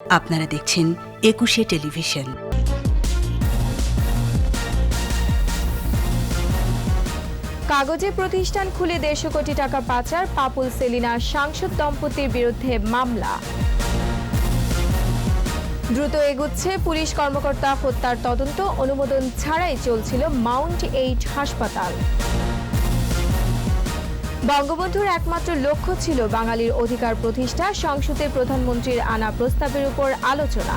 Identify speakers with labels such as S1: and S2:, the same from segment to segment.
S1: আপনারা দেখছেন একুশে টেলিভিশন।
S2: কাগজে প্রতিষ্ঠান খুলে দেড়শো কোটি টাকা পাচার, পাপুল সেলিনা সাংসদ দম্পতির বিরুদ্ধে মামলা। দ্রুত এগুচ্ছে পুলিশ কর্মকর্তা হত্যার তদন্ত, অনুমোদন ছাড়াই চলছিল মাউন্ট এইট হাসপাতাল। বঙ্গবন্ধুর একমাত্র লক্ষ্য ছিল বাঙালির অধিকার প্রতিষ্ঠা সংসদে প্রধানমন্ত্রীর আনা প্রস্তাবের উপর আলোচনা।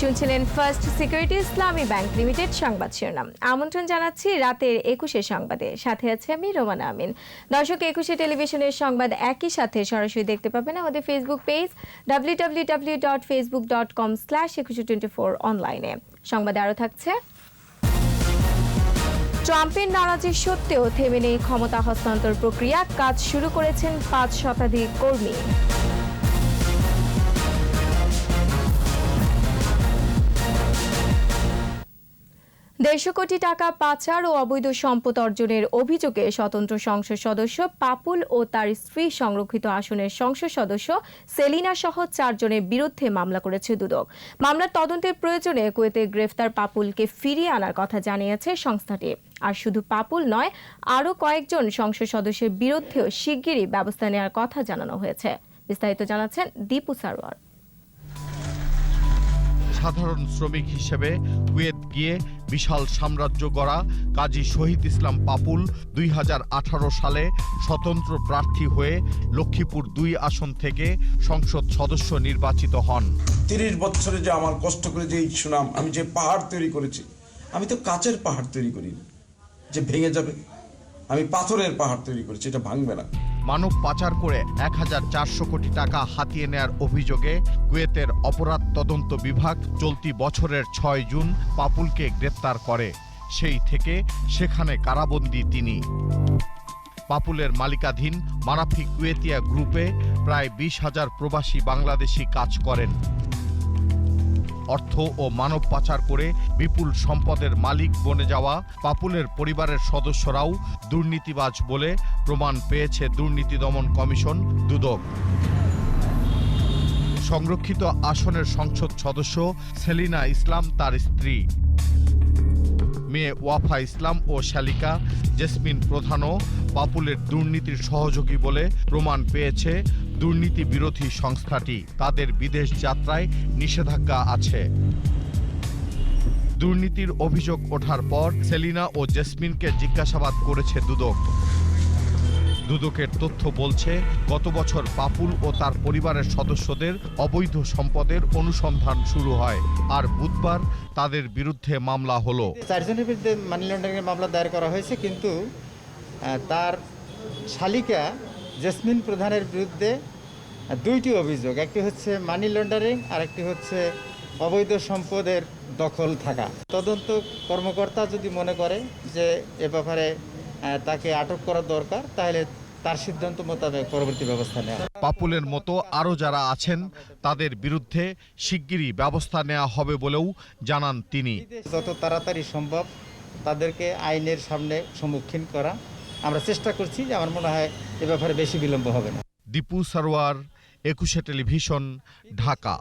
S2: শুনছিলেন First Security Islami Bank Limited সংবাদ শিরোনাম। আমন্ত্রণ জানাচ্ছি রাতের একুশে সংবাদে। সাথে আছে আমি রোমানা আমিন। দর্শক, একুশে টেলিভিশনের সংবাদ একই সাথে সরাসরি দেখতে পাবেন আমাদের Facebook page W W W dot Facebook dot com slash Ekushey twenty four অনলাইনে সংবাদে আরও থাকছে। ট্রাম্পের নারাজি সত্ত্বেও থেমে নেই ক্ষমতা হস্তান্তর প্রক্রিয়া। কাজ শুরু করেছেন পাঁচ শতাধিক কর্মী। দেড়শো কোটি টাকা পাচার ও অবৈধ সম্পদ অর্জনের অভিযোগে স্বতন্ত্র সংসদ সদস্য পাপুল ও তার স্ত্রী সংরক্ষিত আসনের সংসদ সদস্য সেলিনা সহ চারজনের বিরুদ্ধে মামলা করেছে দুদক। মামলার তদন্তের প্রয়োজনে কুয়েতে গ্রেফতার পাপুলকে ফিরিয়ে আনার কথা জানিয়েছে সংস্থাটি। আর শুধু পাপুল নয়, আরও কয়েকজন সংসদ সদস্যের বিরুদ্ধেও শিগগিরই ব্যবস্থা নেওয়ার কথা জানানো হয়েছে। বিস্তারিত জানাচ্ছেন দীপু সারোয়ার
S3: সাধারণ শ্রমিক হিসেবে কুয়েত গিয়ে বিশাল সাম্রাজ্য গড়া কাজী শহীদ ইসলাম পাপুল দুই হাজার আঠারো সালে স্বতন্ত্র প্রার্থী হয়ে লক্ষ্মীপুর দুই আসন থেকে সংসদ সদস্য নির্বাচিত হন।
S4: তিরিশ বছরে যে আমার কষ্ট করে যে সুনাম, আমি যে পাহাড় তৈরি করেছি, আমি তো কাচের পাহাড় তৈরি করি যে ভেঙে যাবে। আমি পাথরের পাহাড় তৈরি করেছি, এটা ভাঙবে না।
S3: মানব পাচার করে এক হাজার চারশো কোটি টাকা হাতিয়ে নেয়ার অভিযোগে কুয়েতের অপরাধ তদন্ত বিভাগ চলতি বছরের ছয় জুন পাপুলকে গ্রেপ্তার করে। সেই থেকে সেখানে কারাবন্দী তিনি। পাপুলের মালিকাধীন মারাফি কুয়েতিয়া গ্রুপে প্রায় বিশ হাজার প্রবাসী বাংলাদেশি কাজ করেন। অর্থ ও মানব পাচার করে বিপুল সম্পদের মালিক বনে যাওয়া পাপুলের পরিবারের সদস্যরাও দুর্নীতিবাজ বলে প্রমাণ পেয়েছে দুর্নীতি দমন কমিশন দুদক। সংরক্ষিত আসনের সংসদ সদস্য সেলিনা ইসলাম তার স্ত্রী। মেয়ে ওয়াফা ইসলাম ও শালিকা জেসমিন প্রধানও পাপুলের দুর্নীতির সহযোগী বলে প্রমাণ পেয়েছে দুর্নীতি বিরোধী সংস্থাটি তাদের বিদেশ যাত্রায় নিষেধাজ্ঞা আছে। দুর্নীতির অভিযোগ ওঠার পর সেলিনা ও জেসমিনকে জিজ্ঞাসাবাদ করেছে দুদক। দুদকের তথ্য বলছে, গত বছর পাপুল ও তার পরিবারের সদস্যদের অবৈধ সম্পদের অনুসন্ধান শুরু হয় আর বুধবার তাদের বিরুদ্ধে মামলা হলো।
S5: চারজনের বিরুদ্ধে মানি লন্ডারিংয়ের মামলা দায়ের করা হয়েছে, কিন্তু তার শালিকা জেসমিন প্রধানের বিরুদ্ধে দুইটি অভিযোগ। একটি হচ্ছে মানি লন্ডারিং আর একটি হচ্ছে অবৈধ সম্পদের দখল থাকা। তদন্ত কর্মকর্তা যদি মনে করে যে এ ব্যাপারে তাকে আটক করা দরকার তাহলে তার সিদ্ধান্ত মোতাবেক পরবর্তী ব্যবস্থা নেওয়া
S3: পাপুলের মতো আরও যারা আছেন তাদের বিরুদ্ধে শিগগিরই ব্যবস্থা নেওয়া হবে বলেও জানান তিনি।
S5: যত তাড়াতাড়ি সম্ভব তাদেরকে আইনের সামনে সম্মুখীন করা। আমরা চেষ্টা করছি যে আমার মনে হয় এ ব্যাপারে বেশি বিলম্ব হবে না।
S3: দীপু সারোয়ার একুশে টেলিভিশন ঢাকা।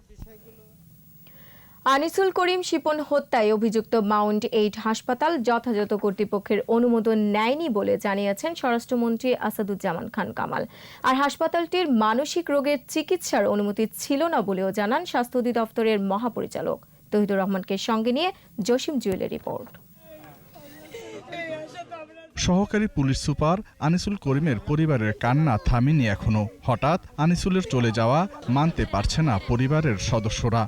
S2: আনিসুল করিম শিপন হত্যায় অভিযুক্ত মাউন্ট এইট হাসপাতাল যথাযথ কর্তৃপক্ষের অনুমোদন নেয়নি বলে জানিয়েছেন স্বরাষ্ট্রমন্ত্রী আসাদুজ্জামান খান কামাল। আর হাসপাতালটির মানসিক রোগের চিকিৎসার অনুমতি ছিল না বলেও জানান স্বাস্থ্য অধিদপ্তরের মহাপরিচালক। তহিদুর রহমানকে সঙ্গে নিয়ে জসিম জুয়েলের রিপোর্ট।
S6: সহকারী পুলিশ সুপার আনিসুল করিমের পরিবারের কান্না থামেনি এখনও। হঠাৎ আনিসুলের চলে যাওয়া মানতে পারছে না পরিবারের সদস্যরা।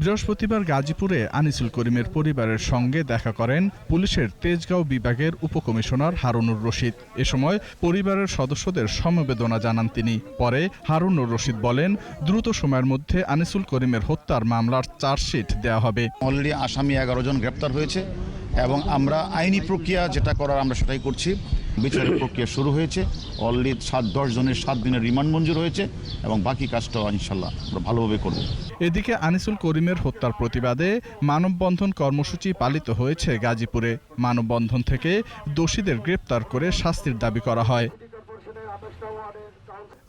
S6: বৃহস্পতিবার গাজীপুরে আনিসুল করিমের পরিবারের সঙ্গে দেখা করেন পুলিশের তেজগাঁও বিভাগের উপকমিশনার হারুনুর রশিদ। এ সময় পরিবারের সদস্যদের সমবেদনা জানান তিনি। পরে হারুনুর রশিদ বলেন, দ্রুত সময়ের মধ্যে আনিসুল করিমের হত্যার মামলার চার্জশিট দেওয়া হবে।
S7: অলরেডি আসামি এগারো জন গ্রেপ্তার হয়েছে এবং আমরা আইনি প্রক্রিয়া যেটা করার আমরা সেটাই করছি। বিচারের প্রক্রিয়া শুরু হয়েছে। অলরেডি সাত, দশ জনের সাত দিনের রিমান্ড মঞ্জুর হয়েছে এবং বাকি কাজটাও ইনশাল্লাহ আমরা ভালোভাবে করব।
S6: এদিকে আনিসুল করিমের হত্যার প্রতিবাদে মানববন্ধন কর্মসূচি পালিত হয়েছে গাজীপুরে। মানববন্ধন থেকে দোষীদের গ্রেপ্তার করে শাস্তির দাবি করা হয়।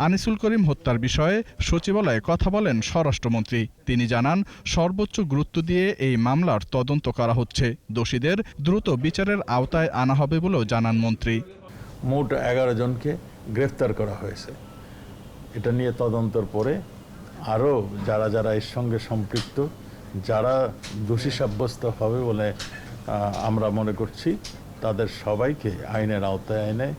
S6: আনিসুল করিম হত্যার বিষয়ে সচিবালয়ে কথা বলেন স্বরাষ্ট্রমন্ত্রী। তিনি জানান, সর্বোচ্চ গুরুত্ব দিয়ে এই মামলার তদন্ত করা হচ্ছে। দোষীদের দ্রুত বিচারের আওতায় আনা হবে বলেও জানান মন্ত্রী।
S8: মোট এগারো জনকে গ্রেফতার করা হয়েছে। এটা নিয়ে তদন্তর পরে আরও যারা যারা এর সঙ্গে সম্পৃক্ত, যারা দোষী সাব্যস্ত হবে বলে আমরা মনে করছি, তাদের সবাইকে আইনের আওতায় এনে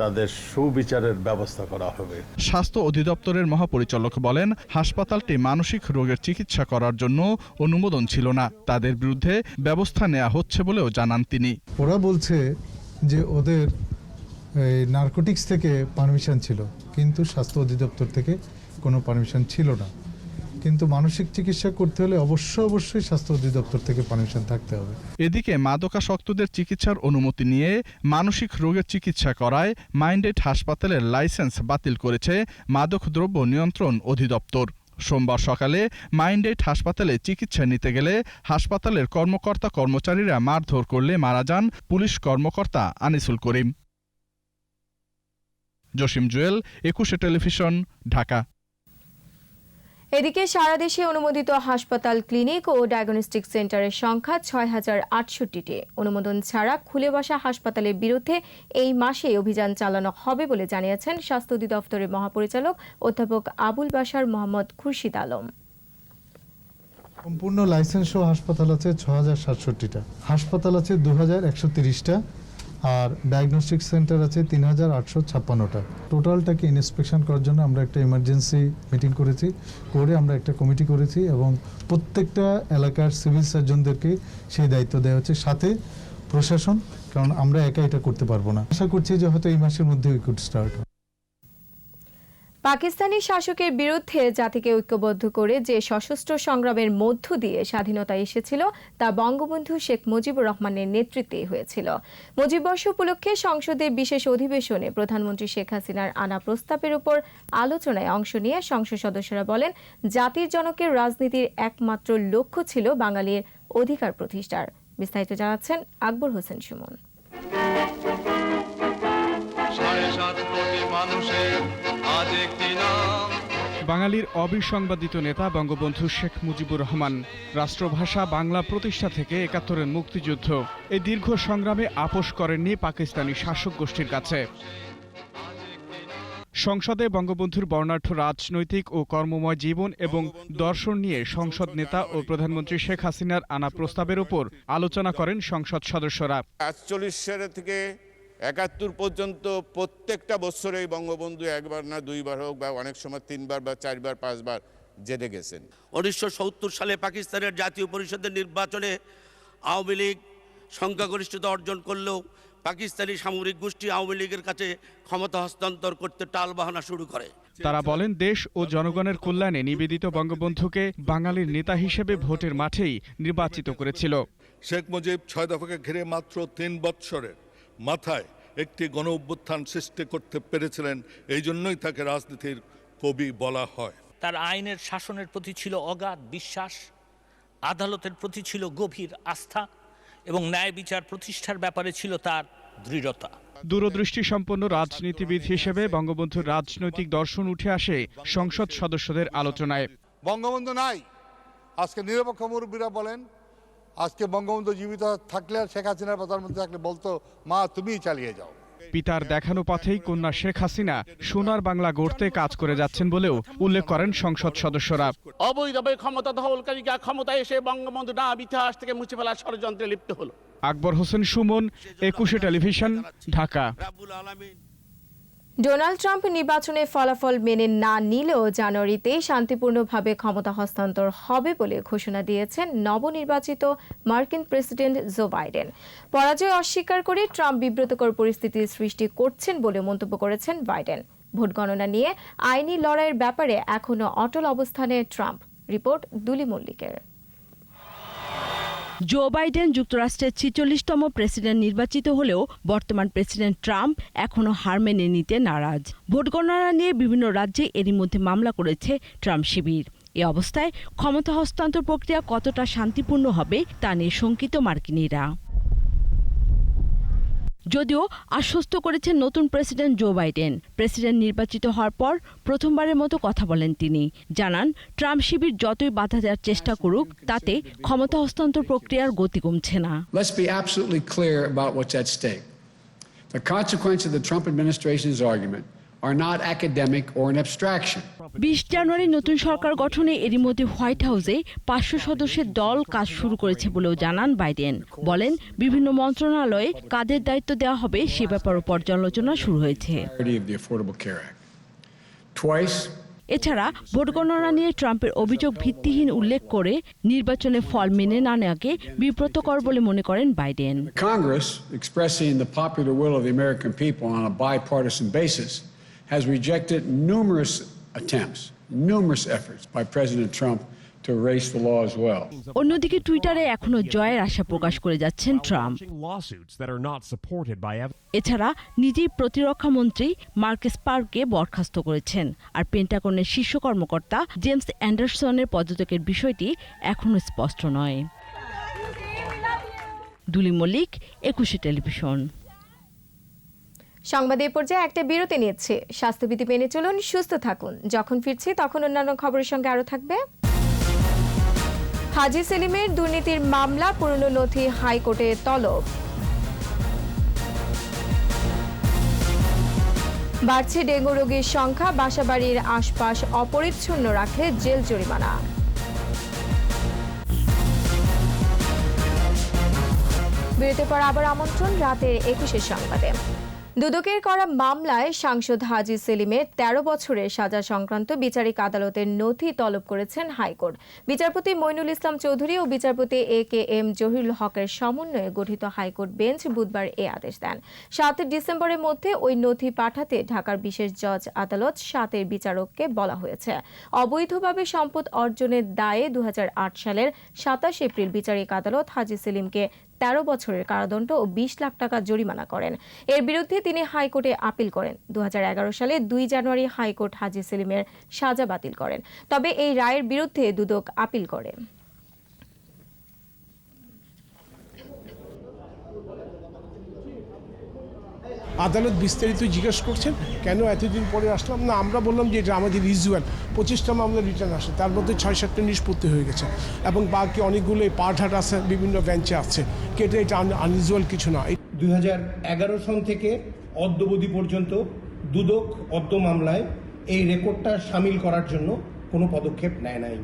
S8: তাদের সুবিচারের ব্যবস্থা করা হবে।
S6: স্বাস্থ্য অধিদপ্তরের মহাপরিচালক বলেন হাসপাতালটি মানসিক রোগের চিকিৎসা করার জন্য অনুমোদন ছিল না। তাদের বিরুদ্ধে ব্যবস্থা নেওয়া হচ্ছে বলেও জানান তিনি।
S9: ওরা বলছে যে ওদের এই নার্কোটিক্স থেকে পারমিশন ছিল কিন্তু স্বাস্থ্য অধিদপ্তর থেকে কোনো পারমিশন ছিল না। কিন্তু মানসিক চিকিৎসা করতে হলে অবশ্যই অবশ্যই স্বাস্থ্য অধিদপ্তর থেকে পারমিশন থাকতে হবে।
S6: এদিকে মাদকাসক্তদের চিকিৎসার অনুমতি নিয়ে মানসিক রোগের চিকিৎসা করায় মাইন্ডেড হাসপাতালের লাইসেন্স বাতিল করেছে মাদক দ্রব্য নিয়ন্ত্রণ অধিদপ্তর। সোমবার সকালে মাইন্ডেড হাসপাতালে চিকিৎসা নিতে গেলে হাসপাতালের কর্মকর্তা কর্মচারীরা মারধর করলে মারা যান পুলিশ কর্মকর্তা আনিসুল করিম। জসিম জুয়েল, একুশে টেলিভিশন, ঢাকা।
S2: এদিকে সারা দেশে অনুমোদিত হাসপাতাল, ক্লিনিক ও ডায়াগনস্টিক সেন্টারের সংখ্যা ছয় হাজার আটষট্টিটি। অনুমোদন ছাড়া খুলে বসা হাসপাতালের বিরুদ্ধে এই মাসে অভিযান চালানো হবে বলে জানিয়েছেন স্বাস্থ্য অধিদপ্তরের মহাপরিচালক অধ্যাপক আবুল বাশার মোহাম্মদ খুরশিদ আলম।
S9: সম্পূর্ণ লাইসেন্স সহ হাসপাতাল আছে ছ হাজার সাতষট্টিটা। হাসপাতাল আছে দু হাজার একশো তিরিশটা। আর ডায়াগনস্টিক সেন্টার আছে তিন হাজার আটশো ছাপ্পান্নটা। টোটালটাকে ইন্সপেকশন করার জন্য আমরা একটা ইমার্জেন্সি মিটিং করেছি, করে আমরা একটা কমিটি করেছি এবং প্রত্যেকটা এলাকার সিভিল সার্জনদেরকে সেই দায়িত্ব দেওয়া হচ্ছে, সাথে প্রশাসন, কারণ আমরা একা এটা করতে পারব না। আশা করছি যে হয়তো এই মাসের মধ্যে উই কুড স্টার্ট
S2: পাকিস্তানি শাসকের বিরুদ্ধে জাতিকে ঐক্যবদ্ধ করে যে সশস্ত্র সংগ্রামের মধ্য দিয়ে স্বাধীনতা এসেছিল, তা বঙ্গবন্ধু শেখ মুজিবুর রহমানের নেতৃত্বে হয়েছিল। মুজিববর্ষ উপলক্ষে সংসদের বিশেষ অধিবেশনে প্রধানমন্ত্রী শেখ হাসিনার আনা প্রস্তাবের উপর আলোচনায় অংশ নিয়ে সংসদ সদস্যরা বলেন, জাতির জনকের রাজনীতির একমাত্র লক্ষ্য ছিল বাঙালির অধিকার প্রতিষ্ঠার। বিস্তারিত জানাচ্ছেন আকবর হোসেন সুমন।
S10: আজ একটি নাম।
S11: বাঙালির অবিসংবাদিত নেতা বঙ্গবন্ধু শেখ মুজিবুর রহমান রাষ্ট্রভাষা বাংলা প্রতিষ্ঠা থেকে একাত্তরের মুক্তিযুদ্ধ। এই দীর্ঘ সংগ্রামে আপোষ করেননি পাকিস্তানি শাসক গোষ্ঠীর কাছে। সংসদে বঙ্গবন্ধুর বর্ণাঢ্য রাজনৈতিক ও কর্মময় জীবন এবং দর্শন নিয়ে সংসদ নেতা ও প্রধানমন্ত্রী শেখ হাসিনার আনা প্রস্তাবের উপর আলোচনা করেন সংসদ সদস্যরা।
S12: আটচল্লিশ সালে থেকে একাত্তর পর্যন্ত প্রত্যেকটা বছরেই বঙ্গবন্ধু একবার না দুইবার হোক বা অনেক সময় তিনবার বা চারবার পাঁচবার জেলে গেছেন।
S13: উনিশশো সত্তর সালে পাকিস্তানের জাতীয় পরিষদের নির্বাচনে আওয়ামী লীগ সংখ্যাগরিষ্ঠতা অর্জন করলেও পাকিস্তানি সামরিক গোষ্ঠী আওয়ামী লীগের কাছে ক্ষমতা হস্তান্তর করতে টালবাহানা শুরু করে।
S11: তারা বলেন দেশ ও জনগণের কল্যাণে নিবেদিত বঙ্গবন্ধুকে বাঙালির নেতা হিসেবে ভোটের মাঠেই নির্বাচিত করেছিল।
S10: শেখ মুজিব ছয় দফাকে ঘিরে মাত্র তিন বৎসরের মাথায় একটি গণ অভ্যুত্থান সৃষ্টি করতে পেরেছিলেন এই জন্যই তাকে রাজনীতির কবি বলা হয়।
S13: তার আইনের শাসনের প্রতি ছিল অগাধ বিশ্বাস আদালতের প্রতি ছিল গভীর আস্থা এবং ন্যায় বিচার প্রতিষ্ঠার ব্যাপারে ছিল তার দৃঢ়তা।
S11: দূরদৃষ্টি সম্পন্ন রাজনীতিবিদ হিসেবে বঙ্গবন্ধুর রাজনৈতিক দর্শন উঠে আসে সংসদ সদস্যদের আলোচনায়।
S10: বঙ্গবন্ধু নাই আজকে নিরপেক্ষ মুরব্বীরা বলেন আজকে বঙ্গবন্ধু জীবিত থাকলে আর শেখ হাসিনার প্রধানমন্ত্রী থাকলে বলতো মা তুমি চালিয়ে যাও।
S11: পিতার দেখানো পথেই কন্যা শেখ হাসিনা সোনার বাংলা গড়তে কাজ করে যাচ্ছেন বলেও উল্লেখ করেন সংসদ সদস্যরা।
S13: অবৈধভাবে ক্ষমতা দখলকারীরা ক্ষমতায় এসে বঙ্গবন্ধু নাম ইতিহাস থেকে মুছে ফেলার ষড়যন্ত্রে লিপ্ত হলো।
S11: আকবর হোসেন সুমন একুশে টেলিভিশন ঢাকা।
S2: ডোনাল্ড ট্রাম্প নির্বাচনের ফলাফল মেনে না নিলেও জানুয়ারিতে শান্তিপূর্ণভাবে ক্ষমতা হস্তান্তর হবে বলে ঘোষণা দিয়েছেন নবনির্বাচিত মার্কিন প্রেসিডেন্ট জো বাইডেন। পরাজয় অস্বীকার করে ট্রাম্প বিব্রতকর পরিস্থিতির সৃষ্টি করছেন বলে মন্তব্য করেছেন বাইডেন। ভোট গণনা নিয়ে আইনি লড়াইয়ের ব্যাপারে এখনও অটল অবস্থানে ট্রাম্প। রিপোর্ট দুলি মল্লিকের
S1: জো বাইডেন যুক্তরাষ্ট্রের ছিচল্লিশতম প্রেসিডেন্ট নির্বাচিত হলেও বর্তমান প্রেসিডেন্ট ট্রাম্প এখনও হার মেনে নিতে নারাজ। ভোট গণনা নিয়ে বিভিন্ন রাজ্যে এরই মধ্যে মামলা করেছে ট্রাম্প শিবির। এ অবস্থায় ক্ষমতা হস্তান্তর প্রক্রিয়া কতটা শান্তিপূর্ণ হবে তা নিয়ে শঙ্কিত মার্কিনীরা। যদিও আশ্বস্ত করেছেন নতুন প্রেসিডেন্ট জো বাইডেন। প্রেসিডেন্ট নির্বাচিত হওয়ার পর প্রথমবারের মতো কথা বলেন তিনি। জানান, ট্রাম্প শিবির যতই বাধা দেওয়ার চেষ্টা করুক, তাতে ক্ষমতা হস্তান্তর প্রক্রিয়ার গতি কমছে না.
S14: The consequence of the Trump administration's argument are not academic or an abstraction.
S1: বিশ জানুয়ারি নতুন সরকার গঠনে এরই মধ্যে হোয়াইট হাউসে পাঁচশো সদস্যের দল কাজ শুরু করেছে বলেও জানান বাইডেন বলেন বিভিন্ন মন্ত্রণালয়ে কাদের দায়িত্ব দেওয়া হবে সে ব্যাপারও পর্যালোচনা শুরু হয়েছে
S14: Priority of the Affordable Care Act. Twice,
S1: এছাড়া ভোট গণনা নিয়ে ট্রাম্পের অভিযোগ ভিত্তিহীন উল্লেখ করে নির্বাচনে ফল মেনে না নেওয়াকে বিব্রতকর বলে মনে করেন Biden
S14: Congress, expressing the popular will of the American people on a bipartisan basis, has rejected numerous attempts, numerous efforts by President Trump to erase the law as well.
S1: অন্যদিকে টুইটারে এখনও জয়ের আশা প্রকাশ করে যাচ্ছেন Trump
S15: lawsuits that are not supported by evidence.
S1: এছাড়া নিজেই প্রতিরক্ষা মন্ত্রী মার্কেস পার্ককে বরখাস্ত করেছেন আর পেন্টাগনের শীর্ষ কর্মকর্তা জেমস অ্যান্ডারসনের পদত্যাগের বিষয়টি এখনও স্পষ্ট নয় দুলি মল্লিক একুশে টেলিভিশন
S2: সংবাদ এই পর্যায়ে একটা বিরতি নিচ্ছে। স্বাস্থ্যবিধি মেনে চলুন, সুস্থ থাকুন। যখন ফিরছি তখন অন্যান্য খবরের সঙ্গে আরও থাকবে। হাজি সেলিমের দুর্নীতির মামলা, পুরনো নথি হাইকোর্টে তলব। বাড়ছে ডেঙ্গু রোগীর সংখ্যা, বাসাবাড়ির আশপাশ অপরিচ্ছন্ন রাখে জেল জরিমানা। বিরতির পর আবার আমন্ত্রণ, রাতের একুশের সংবাদে। দুদকের করা মামলায় সাংসদ হাজি সেলিমের ১৩ বছরের সাজা সংক্রান্ত বিচারিক আদালতের নথি তলব করেছেন হাইকোর্ট। বিচারপতি মইনুল ইসলাম চৌধুরী ও বিচারপতি এ কে এম জহিরুল হকের সমন্বয়ে গঠিত হাইকোর্ট বেঞ্চ বুধবার এ আদেশ দেন। সাত ডিসেম্বরের মধ্যে ওই নথি পাঠাতে ঢাকার বিশেষ জজ আদালত সাতের বিচারককে বলা হয়েছে। অবৈধভাবে সম্পদ অর্জনের দায়ে দু হাজার আট সালের সাতাশ এপ্রিল বিচারিক আদালত হাজি সেলিমকে তেরো বছরের কারাদণ্ড ও বিশ লাখ টাকা জরিমানা করেন। এর বিরুদ্ধে তিনি হাইকোর্টে আপিল করেন। দু হাজার এগারো সালে দুই জানুয়ারি হাইকোর্ট হাজি সেলিমের সাজা বাতিল করেন। তবে এই রায়ের বিরুদ্ধে দুদক আপিল করে।
S16: আদালত বিস্তারিত জিজ্ঞেস করছেন, কেন এতদিন পরে আসলাম? না, আমরা বললাম যে এটা আমাদের ইউজুয়াল পঁচিশটা মামলা রিটার্ন আসে, তার মধ্যে ছয় সাতটা নিষ্পত্তি হয়ে গেছে। এবং বাকি অনেকগুলো পাঠাট আছে, বিভিন্ন বেঞ্চে আছে। কেটে এটা আনইউজুয়াল কিছু না।
S17: দুই সন থেকে অদ্যবধি পর্যন্ত দুদক অদ্য মামলায় এই রেকর্ডটা সামিল করার জন্য কোনো পদক্ষেপ নেয় নাই।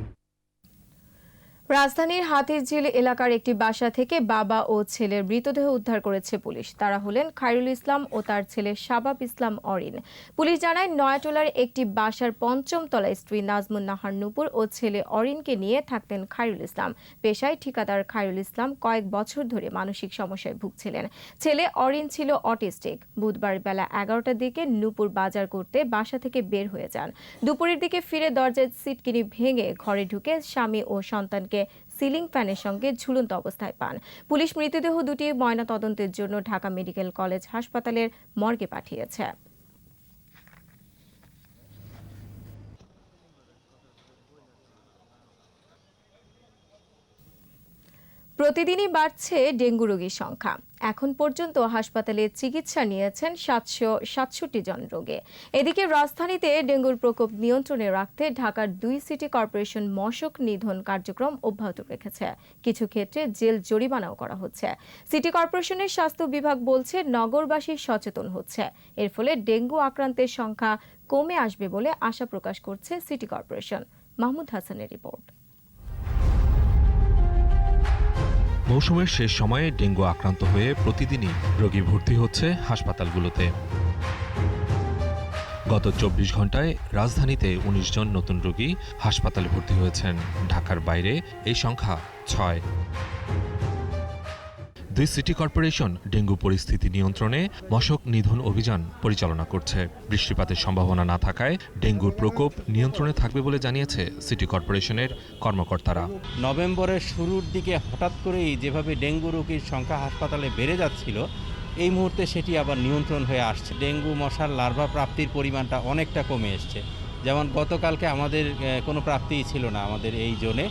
S2: রাজধানীর হাতিরঝিল এলাকার একটি বাসা থেকে বাবা ও ছেলের মৃতদেহ উদ্ধার করেছে পুলিশ। তারা হলেন খায়রুল ইসলাম ও তার ছেলে শাবাব ইসলাম অরিন। পুলিশ জানায়, নয়াটোলার একটি বাসার পঞ্চম তলায় স্ত্রী নাজমুন নাহার নুপুর ও ছেলে অরিনকে নিয়ে থাকতেন খায়রুল ইসলাম। পেশায় ঠিকাদার খায়রুল ইসলাম কয়েক বছর ধরে মানসিক সমস্যায় ভুগছিলেন। ছেলে অরিন ছিল অটিস্টিক। বুধবার বেলা এগারোটার দিকে নুপুর বাজার করতে বাসা থেকে বের হয়ে যান। দুপুরের দিকে ফিরে দরজার সিটকিনি ভেঙে ঘরে ঢুকে স্বামী ও সন্তানকে সিলিং ফ্যানের সঙ্গে ঝুলন্ত অবস্থায় পান। পুলিশ মৃতদেহ দুটি ময়না তদন্তের জন্য ঢাকা মেডিকেল কলেজ হাসপাতালের মর্গে পাঠিয়েছে। প্রতিদিনই বাড়ছে ডেঙ্গু রোগীর সংখ্যা। এখন পর্যন্ত হাসপাতালে চিকিৎসা নিয়েছেন সাতশো সাতষট্টি জন রোগে। এদিকে রাজধানীতে ডেঙ্গুর প্রকোপ নিয়ন্ত্রণে রাখতে ঢাকার দুই সিটি কর্পোরেশন মশক নিধন কার্যক্রম অব্যাহত রেখেছে। কিছু ক্ষেত্রে জেল জরিমানাও করা হচ্ছে। সিটি কর্পোরেশনের স্বাস্থ্য বিভাগ বলছে নগরবাসী সচেতন হচ্ছে। এর ফলে ডেঙ্গু আক্রান্তের সংখ্যা কমে আসবে বলে আশা প্রকাশ করছে সিটি কর্পোরেশন। মাহমুদ হাসানের রিপোর্ট।
S18: মৌসুমের শেষ সময়ে ডেঙ্গু আক্রান্ত হয়ে প্রতিদিনই রোগী ভর্তি হচ্ছে হাসপাতালগুলোতে। গত চব্বিশ ঘন্টায় রাজধানীতে ১৯ জন নতুন রোগী হাসপাতালে ভর্তি হয়েছেন। ঢাকার বাইরে এই সংখ্যা ছয়। দুই সিটি কর্পোরেশন ডেঙ্গু পরিস্থিতি নিয়ন্ত্রণে মশক নিধন অভিযান পরিচালনা করছে। বৃষ্টিপাতের সম্ভাবনা না থাকায় ডেঙ্গুর প্রকোপ নিয়ন্ত্রণে থাকবে বলে জানিয়েছে সিটি কর্পোরেশনের কর্মকর্তারা।
S19: নভেম্বরের শুরুর দিকে হঠাৎ করেই যেভাবে ডেঙ্গু রোগীর সংখ্যা হাসপাতালে বেড়ে যাচ্ছিল, এই মুহূর্তে সেটি আবার নিয়ন্ত্রণ হয়ে আসছে। ডেঙ্গু মশার লার্ভা প্রাপ্তির পরিমাণটা অনেকটা কমে এসছে। যেমন গতকালকে আমাদের কোনো প্রাপ্তিই ছিল না আমাদের এই জোনে,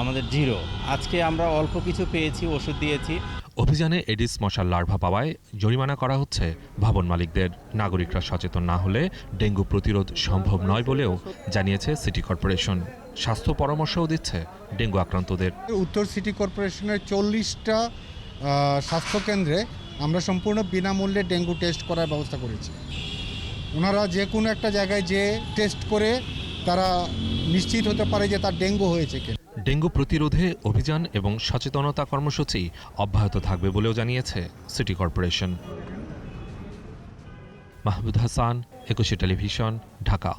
S19: আমাদের জিরো। আজকে আমরা অল্প কিছু পেয়েছি, ওষুধ দিয়েছি।
S18: অভিযানে এডিস মশার লার্ভা পাওয়ায় জরিমানা করা হচ্ছে ভবন মালিকদের। নাগরিকরা সচেতন না হলে ডেঙ্গু প্রতিরোধ সম্ভব নয় বলেও জানিয়েছে সিটি কর্পোরেশন। স্বাস্থ্য পরামর্শও দিচ্ছে ডেঙ্গু আক্রান্তদের।
S20: উত্তর সিটি কর্পোরেশনের চল্লিশটা স্বাস্থ্যকেন্দ্রে আমরা সম্পূর্ণ বিনামূল্যে ডেঙ্গু টেস্ট করার ব্যবস্থা করেছি। ওনারা যে কোনো একটা জায়গায় যে টেস্ট করে তারা নিশ্চিত হতে পারে যে তার ডেঙ্গু হয়েছে কিনা।
S18: ডেঙ্গু প্রতিরোধে অভিযান এবং সচেতনতা কর্মসূচি অব্যাহত থাকবে বলেও জানিয়েছে সিটি কর্পোরেশন। মাহমুদ হাসান, একুশে টেলিভিশন, ঢাকা।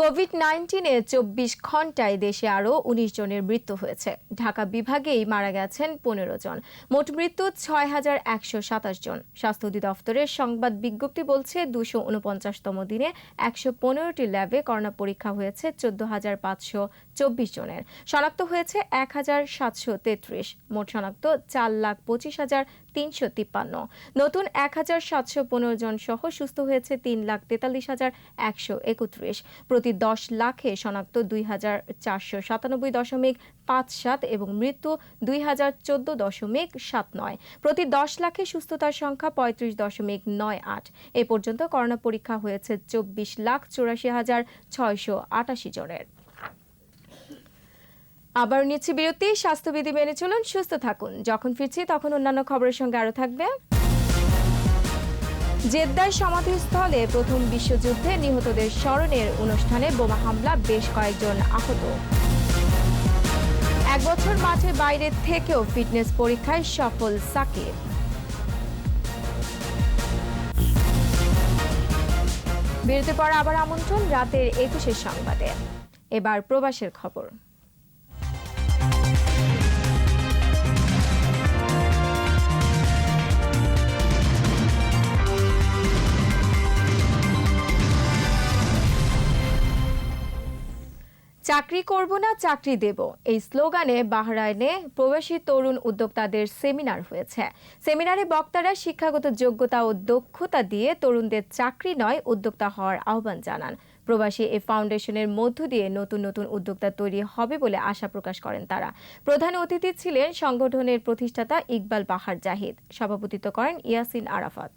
S2: কোভিড নাইন্টিনে চব্বিশ ঘন্টায় দেশে আরও উনিশ জনের মৃত্যু হয়েছে। ঢাকা বিভাগেই মারা গেছেন পনেরো জন। মোট মৃত্যু ছয় হাজার একশো সাতাশ জন। স্বাস্থ্য অধিদপ্তরের সংবাদ বিজ্ঞপ্তি বলছে, দুশো উনপঞ্চাশতম দিনে একশো পনেরোটি ল্যাবে করোনা পরীক্ষা হয়েছে চোদ্দ হাজার পাঁচশো চব্বিশ জনের। শনাক্ত হয়েছে এক হাজার সাতশো তেত্রিশ। মোট শনাক্ত চার লাখ পঁচিশ হাজার তিনশো তিপ্পান্ন। নতুন এক হাজার সাতশো পনেরো জন সহ সুস্থ হয়েছে তিন লাখ তেতাল্লিশ হাজার একশো একত্রিশ। প্রতি দশ লাখে শনাক্ত দুই হাজার চারশো সাতানব্বই দশমিক পাঁচ সাত এবং মৃত্যু দুই হাজার চোদ্দ দশমিক সাত নয়। প্রতি দশ লাখে সুস্থতার সংখ্যা পঁয়ত্রিশ দশমিক নয় আট। এ পর্যন্ত করোনা পরীক্ষা হয়েছে চব্বিশ লাখ চুরাশি হাজার ছয়শো আটাশি জনের। আবার নিচ্ছি বিরতি, স্বাস্থ্যবিধি মেনে চলুন, সুস্থ থাকুন। যখন ফিরছি তখন অন্যান্য খবরের সঙ্গে আরও থাকবে। জেদ্দার সমাধিস্থলে প্রথম বিশ্বযুদ্ধে নিহতদের স্মরণের অনুষ্ঠানে বোমা হামলা, বেশ কয়েকজন আহত। এক বছর মাঠে বাইরে থেকেও ফিটনেস পরীক্ষায় সফল সাকিব। বিরতির পর আবার আমন্ত্রণ, রাতের একুশের সংবাদে। এবার প্রবাসের খবর। চাকরি করব না, চাকরি দেব। এই স্লোগানে বাহরাইনে প্রবাসী তরুণ উদ্যোক্তাদের সেমিনার হয়েছে। সেমিনারে বক্তারা শিক্ষাগত যোগ্যতা ও দক্ষতা দিয়ে তরুণদের চাকরি নয়, উদ্যোক্তা হওয়ার আহ্বান জানান। প্রবাসী এ ফাউন্ডেশনের মধ্য দিয়ে নতুন নতুন উদ্যোক্তা তৈরি হবে বলে আশা প্রকাশ করেন তারা। প্রধান অতিথি ছিলেন সংগঠনের প্রতিষ্ঠাতা ইকবাল বাহার জাহিদ। সভাপতিত্ব করেন ইয়াসিন আরাফাত।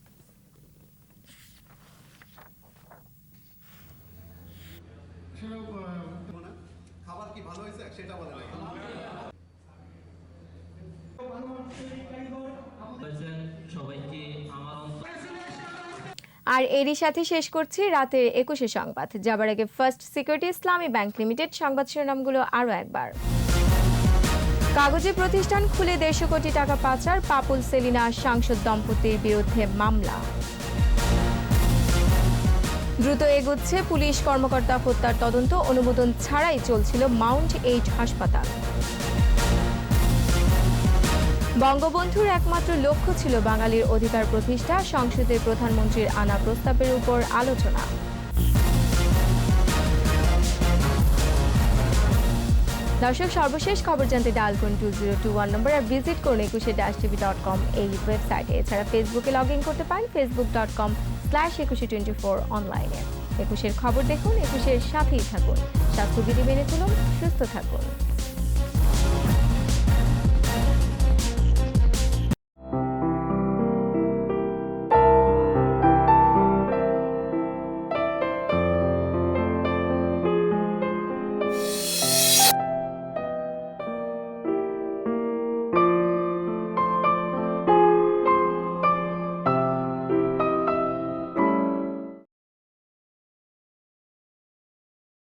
S2: আর এরই সাথে শেষ করছি রাতের একুশে সংবাদ। যাবার আগে First Security Islami Bank Limited সংবাদ শিরোনামগুলো আরও একবার। কাগজে প্রতিষ্ঠান খুলে দেড়শো কোটি টাকা পাচার, পাপুল সেলিনা সাংসদ দম্পতির বিরুদ্ধে মামলা। দ্রুত এগোচ্ছে পুলিশ কর্মকর্তা হত্যার তদন্ত, অনুমোদন ছাড়াই চলছিল মাউন্ট এইট হাসপাতাল। বঙ্গবন্ধুর একমাত্র লক্ষ্য ছিল বাঙালির অধিকার প্রতিষ্ঠা সংসদে প্রধানমন্ত্রীর আনা প্রস্তাবের উপর আলোচনা। দর্শক, সর্বশেষ খবর জানতে ডায়াল করুন two zero two one number আর ভিজিট করুন Ekushey dash TV dot com এই ওয়েবসাইটে এছাড়া ফেসবুকে লগ ইন করতে পারেন Facebook dot com slash Ekushey twenty four অনলাইনে একুশের খবর দেখুন, একুশের সাথেই থাকুন। স্বাস্থ্যবিধি মেনে চলুন, সুস্থ থাকুন।